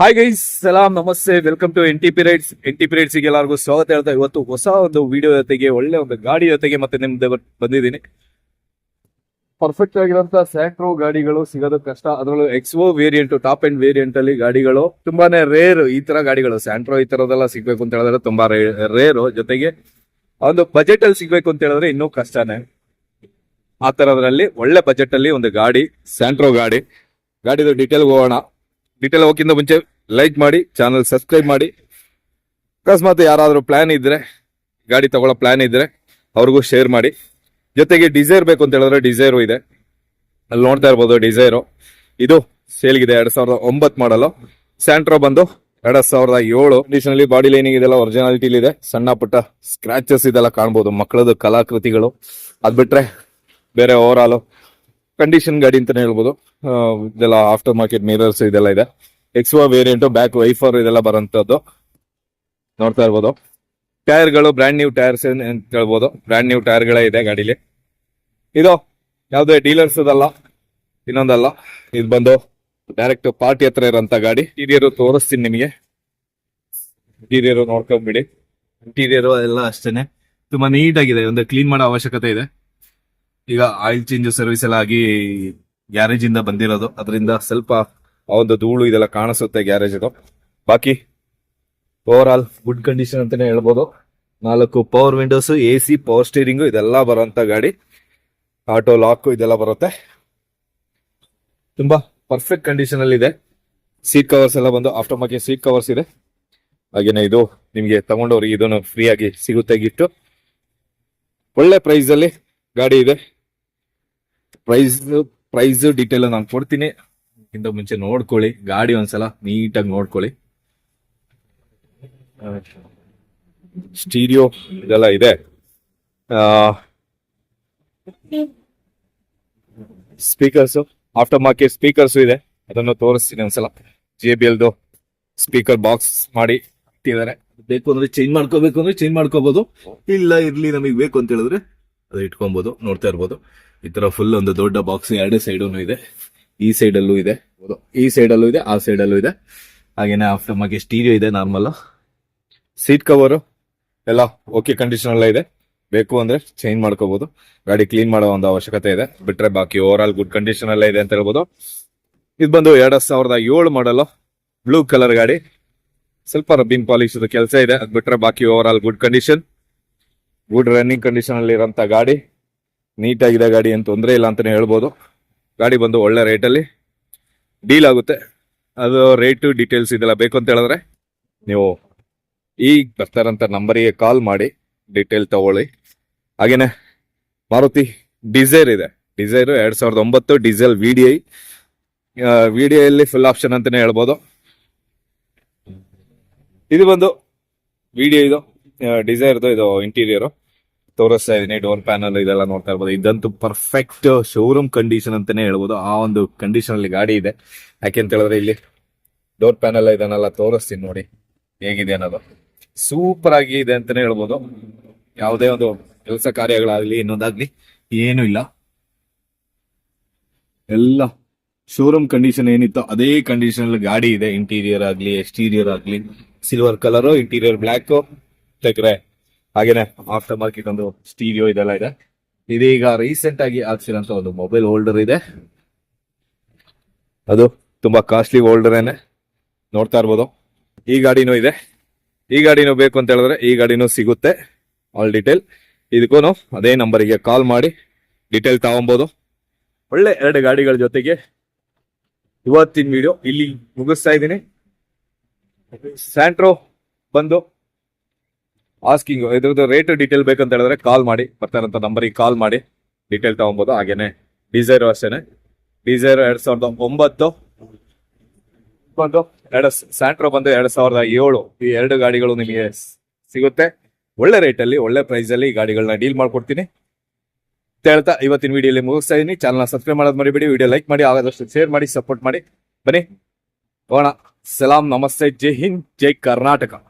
Hi guys ಸಲಾಂ ನಮಸ್ತೆ welcome to N T P rides N T ಎಲ್ಲರಿಗೂ ಸ್ವಾಗತ ಹೇಳ್ತಾ ಇವತ್ತು ಹೊಸ ಒಂದು ವಿಡಿಯೋ ಜೊತೆಗೆ, ಒಳ್ಳೆ ಒಂದು ಗಾಡಿ ಜೊತೆಗೆ ಮತ್ತೆ ನಿಮ್ದು ಬಂದಿದ್ದೀನಿ. ಪರ್ಫೆಕ್ಟ್ ಆಗಿರುವಂತಹ ಸ್ಯಾಂಟ್ರೋ ಗಾಡಿಗಳು ಸಿಗೋದು ಕಷ್ಟ. ಅದರಲ್ಲೂ XO variant top end variant ಅಲ್ಲಿ ಗಾಡಿಗಳು. ತುಂಬಾನೇ ರೇರ್ ಈ ತರ ಗಾಡಿಗಳು. ಸ್ಯಾಂಟ್ರೋ ಈ ತರದೆಲ್ಲ ಸಿಗ್ಬೇಕು ಅಂತ ಹೇಳಿದ್ರೆ ತುಂಬಾ ರೇರು ಜೊತೆಗೆ. ಒಂದು ಬಜೆಟ್ ಅಲ್ಲಿ ಸಿಗ್ಬೇಕು ಅಂತ ಹೇಳಿದ್ರೆ ಇನ್ನೂ ಕಷ್ಟನೇ. ಆ ತರದ್ರಲ್ಲಿ ಒಳ್ಳೆ ಬಜೆಟ್ ಅಲ್ಲಿ ಒಂದು ಗಾಡಿ ಸ್ಯಾಂಟ್ರೋ ಗಾಡಿ. ಗಾಡಿದು ಡೀಟೇಲ್ ಹೋಗೋಣ. ಡೀಟೇಲ್ ಹೋಗಿಂತ ಮುಂಚೆ ಲೈಕ್ ಮಾಡಿ ಚಾನಲ್ ಸಬ್ಸ್ಕ್ರೈಬ್ ಮಾಡಿ. ಅಕಸ್ಮಾತ್ ಯಾರಾದರೂ ಪ್ಲ್ಯಾನ್ ಇದ್ದರೆ ಗಾಡಿ ತಗೊಳ್ಳೋ ಪ್ಲ್ಯಾನ್ ಇದ್ದರೆ ಅವ್ರಿಗೂ ಶೇರ್ ಮಾಡಿ. ಜೊತೆಗೆ ಡಿಸೈರ್ ಬೇಕು ಅಂತ ಹೇಳಿದ್ರೆ ಡಿಸೈರು ಇದೆ. ಅಲ್ಲಿ ನೋಡ್ತಾ ಇರ್ಬೋದು ಡಿಸೈರು ಇದು ಸೇಲ್ಗಿದೆ ಎರಡು ಸಾವಿರದ ಒಂಬತ್ತು ಮಾಡಲು ಸ್ಯಾಂಟ್ರೋ ಬಂದು ಎರಡು ಸಾವಿರದ ಏಳು. ಕಂಡೀಷನ್ ಅಲ್ಲಿ ಬಾಡಿ ಲೈನಿಂಗ್ ಇದೆಲ್ಲ ಒರಿಜಿನಾಲಿಟಿ ಇದೆ. ಸಣ್ಣ ಪುಟ್ಟ ಸ್ಕ್ರಾಚಸ್ ಇದೆಲ್ಲ ಕಾಣ್ಬೋದು. ಮಕ್ಕಳದು ಕಲಾಕೃತಿಗಳು. ಅದು ಬಿಟ್ಟರೆ ಬೇರೆ ಓವರ್ ಆಲ್ ಕಂಡೀಷನ್ ಗಾಡಿ ಅಂತಾನೆ ಹೇಳ್ಬೋದು. ಇದೆಲ್ಲ ಆಫ್ಟರ್ ಮಾರ್ಕೆಟ್ ಮಿರರ್ಸ್ ಇದೆಲ್ಲ ಇದೆ. ಎಕ್ಸ್ವಾ ವೇರಿಯಂಟು ಬ್ಯಾಕ್ ವೈಫರ್ ಇದೆಲ್ಲ ಬರೋಂಥದ್ದು ನೋಡ್ತಾ ಇರ್ಬೋದು. ಟೈರ್ಗಳು ಬ್ರ್ಯಾಂಡ್ ನ್ಯೂ ಟೈರ್ಸ್ ಅಂತ ಹೇಳ್ಬೋದು. ಬ್ರ್ಯಾಂಡ್ ನ್ಯೂ ಟೈರ್ಗಳೇ ಇದೆ ಗಾಡೀಲಿ. ಇದು ಯಾವುದೇ ಡೀಲರ್ಸ್ ಅದಲ್ಲ ಇನ್ನೊಂದಲ್ಲ. ಇದು ಬಂದು ಡೈರೆಕ್ಟ್ ಪಾರ್ಟಿ ಹತ್ರ ಇರೋಂಥ ಗಾಡಿ. ಇಂಟೀರಿಯರು ತೋರಿಸ್ತೀನಿ ನಿಮಗೆ. ಇಂಟೀರಿಯರು ನೋಡ್ಕೊಂಬಿಡಿ. ಇಂಟೀರಿಯರು ಎಲ್ಲ ಅಷ್ಟೇನೆ. ತುಂಬಾ ನೀಟಾಗಿದೆ ಒಂದು ಕ್ಲೀನ್ ಮಾಡೋ ಅವಶ್ಯಕತೆ ಇದೆ. ಈಗ ಆಯಿಲ್ ಚೇಂಜ್ ಸರ್ವಿಸ್ ಎಲ್ಲ ಆಗಿ ಗ್ಯಾರೇಜ್ ಇಂದ ಬಂದಿರೋದು. ಅದರಿಂದ ಸ್ವಲ್ಪ ಆ ಒಂದು ಧೂಳು ಇದೆಲ್ಲ ಕಾಣಿಸುತ್ತೆ ಗ್ಯಾರೇಜ್ ಅದು ಬಾಕಿ ಓವರ್ ಆಲ್ ಗುಡ್ ಕಂಡೀಷನ್ ಅಂತಾನೆ ಹೇಳ್ಬೋದು. ನಾಲ್ಕು power windows A C power steering ಇದೆಲ್ಲ ಬರುವಂತ ಗಾಡಿ. ಆಟೋ ಲಾಕ್ ಇದೆಲ್ಲ ಬರುತ್ತೆ. ತುಂಬಾ ಪರ್ಫೆಕ್ಟ್ ಕಂಡೀಷನ್ ಅಲ್ಲಿ ಇದೆ. ಸೀಟ್ ಕವರ್ಸ್ ಎಲ್ಲ ಬಂದು ಆಫ್ಟರ್ ಮಾರ್ಕೆಟ್ ಸೀಟ್ ಕವರ್ಸ್ ಇದೆ. ಹಾಗೇನೆ ಇದು ನಿಮಗೆ ತಗೊಂಡವ್ರಿಗೆ ಇದನ್ನು ಫ್ರೀ ಆಗಿ ಸಿಗುತ್ತೆ ಗಿಫ್ಟ್ ಒಳ್ಳೆ ಪ್ರೈಸ್ ಅಲ್ಲಿ ಗಾಡಿ ಇದೆ. ಪ್ರೈಸ್ ಪ್ರೈಸ್ ಡೀಟೇಲ್ ನಾನು ಕೊಡ್ತೀನಿ. ಇಂತ ಮುಂಚೆ ನೋಡ್ಕೊಳ್ಳಿ. ಗಾಡಿ ಒಂದ್ಸಲ ನೀಟಾಗಿ ನೋಡ್ಕೊಳ್ಳಿ. ಸ್ಟೀರಿಯೋ ಇದೆಲ್ಲ ಇದೆ. ಸ್ಪೀಕರ್ಸ್ ಆಫ್ಟರ್ ಮಾರ್ಕೆಟ್ ಸ್ಪೀಕರ್ಸ್ ಇದೆ. ಅದನ್ನು ತೋರಿಸ್ತೀನಿ ಒಂದ್ಸಲ. ಜೆ ಬಿ ಎಲ್ದು ಸ್ಪೀಕರ್ ಬಾಕ್ಸ್ ಮಾಡಿ ಇಟ್ಟಿದ್ದಾರೆ ಬೇಕು ಅಂದ್ರೆ ಚೇಂಜ್ ಮಾಡ್ಕೋಬೇಕು ಅಂದ್ರೆ ಚೇಂಜ್ ಮಾಡ್ಕೋಬಹುದು ಇಲ್ಲ ಇರ್ಲಿ ನಮಗೆ ಬೇಕು ಅಂತ ಹೇಳಿದ್ರೆ ಅದು ಇಟ್ಕೊಬಹುದು ನೋಡ್ತಾ ಇರ್ಬೋದು. ಈ ತರ ಫುಲ್ ಒಂದು ದೊಡ್ಡ ಬಾಕ್ಸ್ ಎರಡೇ ಸೈಡ್ ಇದೆ. ಈ ಸೈಡ್ ಅಲ್ಲೂ ಇದೆ. ಈ ಸೈಡ್ ಅಲ್ಲೂ ಇದೆ, ಆ ಸೈಡ್ ಅಲ್ಲೂ ಇದೆ. ಹಾಗೇನೆ ಆಫ್ಟರ್ ಮಾರ್ಕೆ ಸ್ಟೀರಿಯೋ ಇದೆ ನಾರ್ಮಲ್ ಸೀಟ್ ಕವರ್ ಎಲ್ಲ ಓಕೆ ಕಂಡೀಷನ್ ಎಲ್ಲ ಇದೆ. ಬೇಕು ಅಂದ್ರೆ ಚೇಂಜ್ ಮಾಡ್ಕೋಬಹುದು ಗಾಡಿ ಕ್ಲೀನ್ ಮಾಡೋ ಒಂದು ಅವಶ್ಯಕತೆ ಇದೆ. ಬಿಟ್ರೆ ಬಾಕಿ ಓವರ್ ಆಲ್ ಗುಡ್ ಕಂಡೀಷನ್ ಎಲ್ಲ ಇದೆ ಅಂತ ಹೇಳ್ಬೋದು. ಇದು ಬಂದು ಎರಡ್ ಸಾವಿರದ ಏಳು ಮಾಡಲು ಬ್ಲೂ ಕಲರ್ ಗಾಡಿ. ಸ್ವಲ್ಪ ರಬ್ಬಿಂಗ್ ಪಾಲಿಶ್ ಕೆಲಸ ಇದೆ. ಅದ್ ಬಿಟ್ರೆ ಬಾಕಿ overall good condition good running condition ಅಲ್ಲಿ ಇರೋಂಥ ಗಾಡಿ. ನೀಟಾಗಿದೆ ಗಾಡಿ, ಏನು ತೊಂದರೆ ಇಲ್ಲ ಅಂತಲೇ ಹೇಳ್ಬೋದು. ಗಾಡಿ ಬಂದು ಒಳ್ಳೆ ರೇಟಲ್ಲಿ ಡೀಲ್ ಆಗುತ್ತೆ. ಅದು ರೇಟು ಡೀಟೇಲ್ಸ್ ಇದೆಲ್ಲ ಬೇಕು ಅಂತ ಹೇಳಿದ್ರೆ ನೀವು ಈಗ ಬರ್ತಾರಂತ ನಂಬರಿಗೆ ಕಾಲ್ ಮಾಡಿ ಡೀಟೇಲ್ ತಗೊಳ್ಳಿ. ಹಾಗೇನೆ ಮಾರುತಿ ಡಿಸೈರ್ ಇದೆ. ಡಿಸೈರು ಎರಡು ಸಾವಿರದ ಒಂಬತ್ತು diesel V D I V D ಐಲಿ full option ಅಂತಲೇ ಹೇಳ್ಬೋದು. ಇದು ಬಂದು ವಿ ಡಿ ಐದು ಡಿಸೈರ್ದು ಇದು ಇಂಟೀರಿಯರ್ ತೋರಿಸ್ತಾ ಇದೀನಿ. ಡೋರ್ ಪ್ಯಾನಲ್ ಇದೆಲ್ಲ ನೋಡ್ತಾ ಇರ್ಬೋದು. ಇದಂತೂ ಪರ್ಫೆಕ್ಟ್ ಶೋರೂಮ್ ಕಂಡೀಷನ್ ಅಂತಾನೆ ಹೇಳ್ಬೋದು. ಆ ಒಂದು ಕಂಡೀಷನ್ ಅಲ್ಲಿ ಗಾಡಿ ಇದೆ. ಯಾಕೆಂತ ಹೇಳಿದ್ರೆ ಇಲ್ಲಿ ಡೋರ್ ಪ್ಯಾನಲ್ ಇದನ್ನೆಲ್ಲ ತೋರಿಸ್ತೀನಿ ನೋಡಿ. ಹೇಗಿದೆ ಅನ್ನೋದು. ಸೂಪರ್ ಆಗಿ ಇದೆ ಅಂತಾನೆ ಹೇಳ್ಬೋದು. ಯಾವುದೇ ಒಂದು ಕೆಲಸ ಕಾರ್ಯಗಳಾಗ್ಲಿ, ಇನ್ನೊಂದಾಗ್ಲಿ ಏನು ಇಲ್ಲ. ಎಲ್ಲ ಶೋರೂಮ್ ಕಂಡೀಷನ್ ಏನಿತ್ತು ಅದೇ ಕಂಡೀಷನ್ ಅಲ್ಲಿ ಗಾಡಿ ಇದೆ. ಇಂಟೀರಿಯರ್ ಆಗ್ಲಿ ಎಕ್ಸ್ಟೀರಿಯರ್ ಆಗ್ಲಿ ಸಿಲ್ವರ್ ಕಲರ್ ಇಂಟೀರಿಯರ್ ಬ್ಲ್ಯಾಕ್ ತೆಗ್ರೆ ಹಾಗೇನೆ ಆಫ್ಟರ್ ಮಾರ್ಕೆಟ್ ಒಂದು ಸ್ಟೀರಿಯೋ ಇದೆಲ್ಲ ಇದೆ. ಇದೀಗ ರೀಸೆಂಟ್ ಆಗಿ ಹಾಕ್ಸಿರೋಂತ ಒಂದು ಮೊಬೈಲ್ ಹೋಲ್ಡರ್ ಇದೆ. ಅದು ತುಂಬಾ ಕಾಸ್ಟ್ಲಿ ಹೋಲ್ಡರ್ ಏನೆ. ನೋಡ್ತಾ ಇರ್ಬೋದು. ಈ ಗಾಡಿನೂ ಇದೆ. ಈ ಗಾಡಿನೂ ಬೇಕು ಅಂತ ಹೇಳಿದ್ರೆ ಈ ಗಾಡಿನೂ ಸಿಗುತ್ತೆ. ಆಲ್ ಡೀಟೇಲ್ ಇದಕ್ಕೂ ಅದೇ ನಂಬರಿಗೆ ಕಾಲ್ ಮಾಡಿ ಡೀಟೇಲ್ ತಗೊಬೋದು. ಒಳ್ಳೆ ಎರಡು ಗಾಡಿಗಳ ಜೊತೆಗೆ ಇವತ್ತಿನ ವಿಡಿಯೋ ಇಲ್ಲಿ ಮುಗಿಸ್ತಾ ಇದ್ದೀನಿ. ಸ್ಯಾಂಟ್ರೋ ಬಂದು ಆಸ್ಕಿಂಗ್ ಇದ್ರದ್ದು ರೇಟ್ ಡೀಟೇಲ್ ಬೇಕಂತ ಹೇಳಿದ್ರೆ ಕಾಲ್ ಮಾಡಿ ಬರ್ತಾರಂತ ನಂಬರಿಗೆ ಕಾಲ್ ಮಾಡಿ ಡೀಟೇಲ್ ತಗೊಬೋದು ಹಾಗೇನೆ. ಡಿಸೈರ್ ಅಷ್ಟೇನೆ. ಡಿಸೈರ್ ಎರಡ್ ಸಾವಿರದ ಒಂಬತ್ತು. ಬಂದು ಎರಡು ಸ್ಯಾಂಟ್ರೋ ಬಂದು ಎರಡ್ ಸಾವಿರದ ಏಳು. ಈ ಎರಡು ಗಾಡಿಗಳು ನಿಮಗೆ ಸಿಗುತ್ತೆ. ಒಳ್ಳೆ ರೇಟ್ ಅಲ್ಲಿ, ಒಳ್ಳೆ ಪ್ರೈಸ್ ಅಲ್ಲಿ ಈ ಗಾಡಿಗಳನ್ನ ಡೀಲ್ ಮಾಡ್ಕೊಡ್ತೀನಿ. ಹೇಳ್ತಾ ಇವತ್ತಿನ ವಿಡಿಯೋಲಿ ಮುಗಿಸ್ತಾ ಇದೀನಿ. ಚಾನಲ್ ಸಬ್ಸ್ಕ್ರೈಬ್ ಮಾಡೋದು ಮರಿಬೇಡಿ. ವಿಡಿಯೋ ಲೈಕ್ ಮಾಡಿ ಆದಷ್ಟು ಶೇರ್ ಮಾಡಿ ಸಪೋರ್ಟ್ ಮಾಡಿ. ಬನ್ನಿ. ಹೋಗೋಣ. ಸಲಾಂ, ನಮಸ್ತೆ. ಜೈ ಹಿಂದ್, ಜೈ ಕರ್ನಾಟಕ.